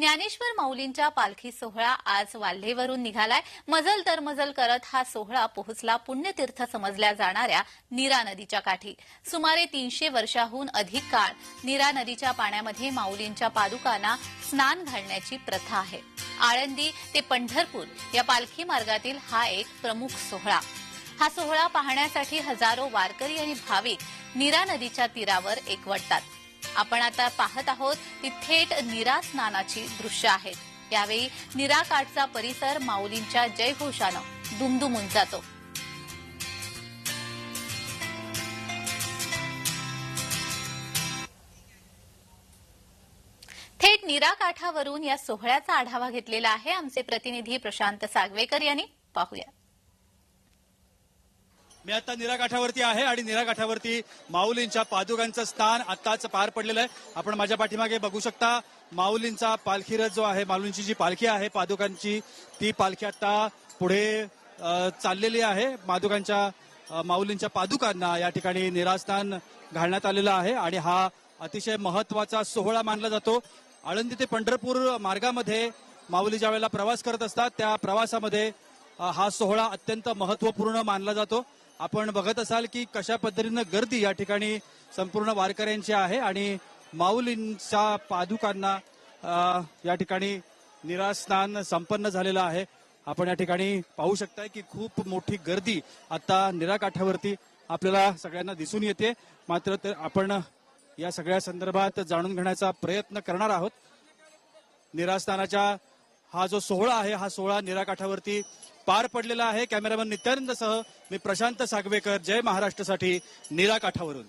ज्ञानेश्वर माऊलींच्या पालखी सोहळा आज वाल्हेवरून निघालाय. मजल तर मजल करत हा सोहळा पोहोचला पुण्यतीर्थ समजल्या जाणाऱ्या नीरा नदीच्या काठी. सुमारे तीनशे वर्षाहून अधिक काळ नीरा नदीच्या पाण्यामध्ये माऊलींच्या पादुकांना स्नान घालण्याची प्रथा आहे. आळंदी ते पंढरपूर या पालखी मार्गातील हा एक प्रमुख सोहळा. हा सोहळा पाहण्यासाठी हजारो वारकरी आणि भाविक नीरा नदीच्या तीरावर एकवटतात. आपण आता पाहत आहोत ती थेट निरा स्नानाची दृश्य आहेत यावेळी निराकाठचा परिसर माऊलींच्या जयघोषानं दुमदुमून जातो. थेट निराकाठावरून या सोहळ्याचा आढावा घेतलेला आहे आमचे प्रतिनिधी प्रशांत सागवेकर यांनी. पाहूया. मी आता निराकाठावरती आहे आणि निराकाठावरती माऊलींच्या पादुकांचं स्थान आताच पार पडलेलं आहे. आपण माझ्या पाठीमागे बघू शकता माऊलींचा पालखी रथ जो आहे माऊलींची जी पालखी आहे पादुकांची ती पालखी आता पुढे चाललेली आहे. पादुकांच्या माऊलींच्या पादुकांना या ठिकाणी निरास्थान घालण्यात आलेलं आहे आणि हा अतिशय महत्त्वाचा सोहळा मानला जातो. आळंदी ते पंढरपूर मार्गामध्ये माऊली ज्या वेळेला प्रवास करत असतात त्या प्रवासामध्ये हा सोहळा अत्यंत महत्त्वपूर्ण मानला जातो. आपण बघत असाल की कशा पद्धतीनं गर्दी या ठिकाणी संपूर्ण वारकऱ्यांची आहे आणि माऊलींच्या पादुकांना या ठिकाणी निरास्नान संपन्न झालेलं आहे. आपण या ठिकाणी पाहू शकताय की खूप मोठी गर्दी आता निराकाठावरती आपल्याला सगळ्यांना दिसून येते. मात्र तर आपण या सगळ्या संदर्भात जाणून घेण्याचा प्रयत्न करणार आहोत. निरास्थानाच्या हा जो सोहळा आहे हा सोहळा निराकाठावरती पार पडलेला आहे. कॅमेरामन नित्यानंदसह मी प्रशांत सागवेकर. जय महाराष्ट्रसाठी निराकाठावरून